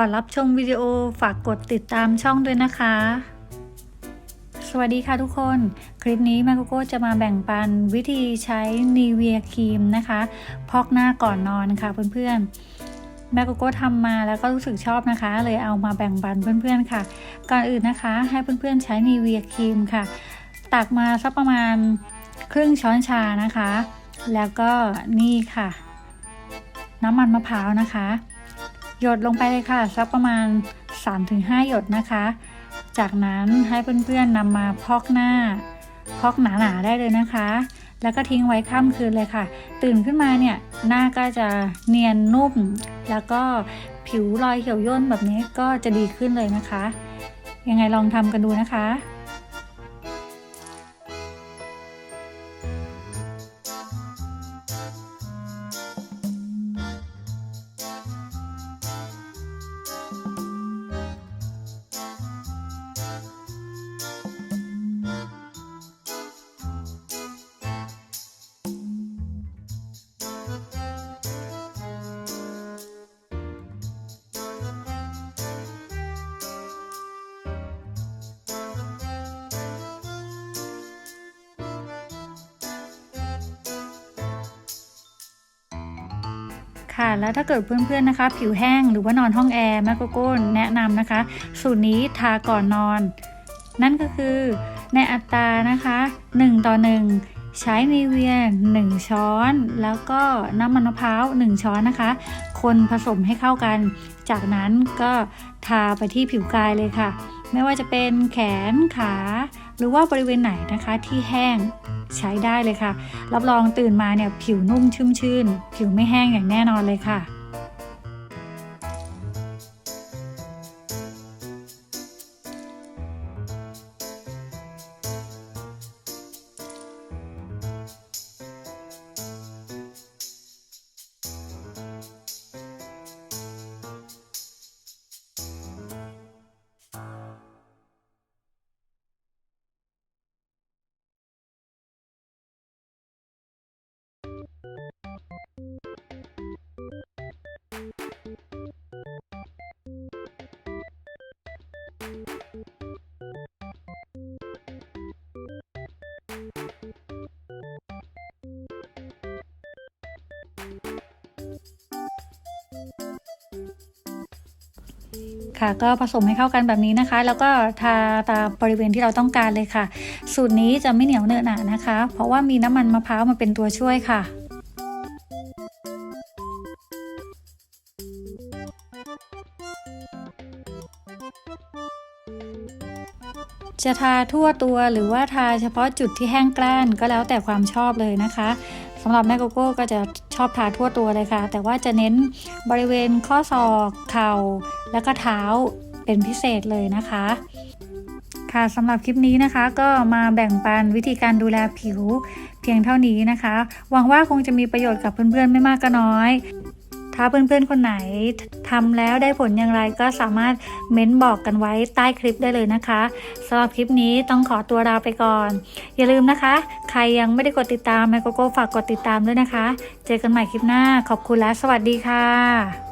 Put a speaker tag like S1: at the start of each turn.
S1: ก่อนรับชมวิดีโอฝากกดติดตามช่องด้วยนะคะ สวัสดีค่ะทุกคน คลิปนี้แม่โกโก้จะมาแบ่งปันวิธีใช้นีเวียครีมนะคะ พอกหน้าก่อนนอนค่ะเพื่อนๆ แม่โกโก้ทำมาแล้วก็รู้สึกชอบนะคะ เลยเอามาแบ่งปันเพื่อนๆค่ะ ก่อนอื่นนะคะ ให้เพื่อนๆใช้นีเวียครีมค่ะ ตักมาสักประมาณครึ่งช้อนชานะคะ แล้วก็นี่ค่ะ น้ำมันมะพร้าวนะคะ หยดลงไปเลยค่ะสักประมาณ 3-5 หยดนะคะ จากนั้นให้เพื่อนๆนำมาพอกหน้า พอกหนาๆได้เลยนะคะ แล้วก็ทิ้งไว้ข้ามคืนเลยค่ะ ตื่นขึ้นมาเนี่ยหน้าก็จะเนียนนุ่ม แล้วก็ผิวรอยเหี่ยวย่นแบบนี้ก็จะดีขึ้นเลยนะคะ ยังไงลองทำกันดูนะคะ ค่ะ แล้วถ้าเกิดเพื่อนๆนะคะ ผิวแห้งหรือว่านอนห้องแอร์แม่โกโก้แนะนำนะคะ สูตรนี้ทาก่อนนอน นั่นก็คือในอัตรานะคะ 1 ต่อ 1 ใช้นีเวีย 1 ช้อน แล้วก็น้ำมันมะพร้าว 1 ช้อนนะคะ คนผสมให้เข้ากัน จากนั้นก็ทาไปที่ผิวกายเลยค่ะ ไม่ว่าจะเป็นแขนขา หรือว่าบริเวณไหนนะคะที่แห้งใช้ได้เลยค่ะ รับรองตื่นมาเนี่ยผิวนุ่มชุ่มชื่น ผิวไม่แห้งอย่างแน่นอนเลยค่ะ ค่ะก็ผสมให้เข้ากันแบบนี้นะคะ แล้วก็ทาตามบริเวณที่เราต้องการเลยค่ะ สูตรนี้จะไม่เหนียวเนอะหนานะคะ เพราะว่ามีน้ำมันมะพร้าวมาเป็นตัวช่วยค่ะ จะทาทั่วตัวหรือว่าทาเฉพาะจุดที่แห้งกร้านก็แล้วแต่ความชอบเลยนะคะสำหรับแม่โกโก้ก็จะชอบทาทั่วตัวเลยค่ะ แต่ว่าจะเน้นบริเวณข้อศอกเข่า แล้วก็เท้าเป็นพิเศษเลยนะคะ ค่ะสำหรับคลิปนี้นะคะ ก็มาแบ่งปันวิธีการดูแลผิวเพียงเท่านี้นะคะ หวังว่าคงจะมีประโยชน์กับเพื่อนๆไม่มากก็น้อย ถ้าเพื่อนๆคนไหนทำแล้วได้ผลอย่างไรก็สามารถเม้นบอกกันไว้ใต้คลิปได้เลยนะคะสำหรับคลิปนี้ต้องขอตัวลาไปก่อน อย่าลืมนะคะ ใครยังไม่ได้กดติดตามไมโกโกฝากกดติดตามด้วยนะคะ เจอกันใหม่คลิปหน้าขอบคุณและสวัสดีค่ะ